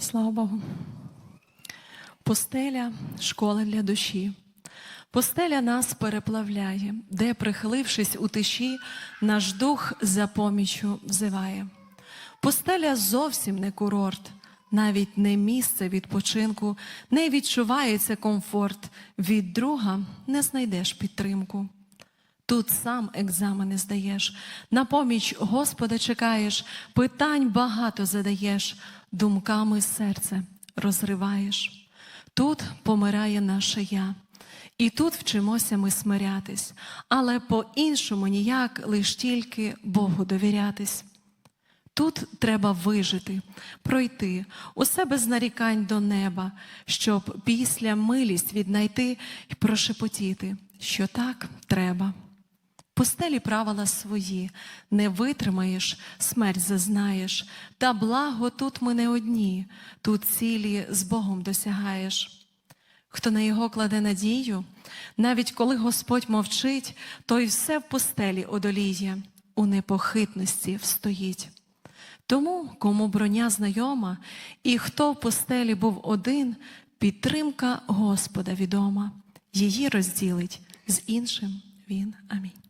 Слава Богу. Постеля школа для душі. Постеля нас переплавляє, де, прихилившись у тиші, наш дух за поміччю взиває. Постеля зовсім не курорт, навіть не місце відпочинку, не відчувається комфорт. Від друга не знайдеш підтримку. Тут сам екзамени здаєш, на поміч Господа чекаєш, питань багато задаєш, думками серце розриваєш. Тут помирає наше я, і тут вчимося ми смирятись, але по-іншому ніяк лиш тільки Богу довірятись. Тут треба вижити, пройти усе без нарікань до неба, щоб після милість віднайти і прошепотіти, що так треба. Постелі правила свої, не витримаєш, смерть зазнаєш, та благо тут ми не одні, тут цілі з Богом досягаєш. Хто на його кладе надію, навіть коли Господь мовчить, той все в постелі одоліє, у непохитності встоїть. Тому, кому броня знайома, і хто в постелі був один, підтримка Господа відома, її розділить з іншим він. Амінь.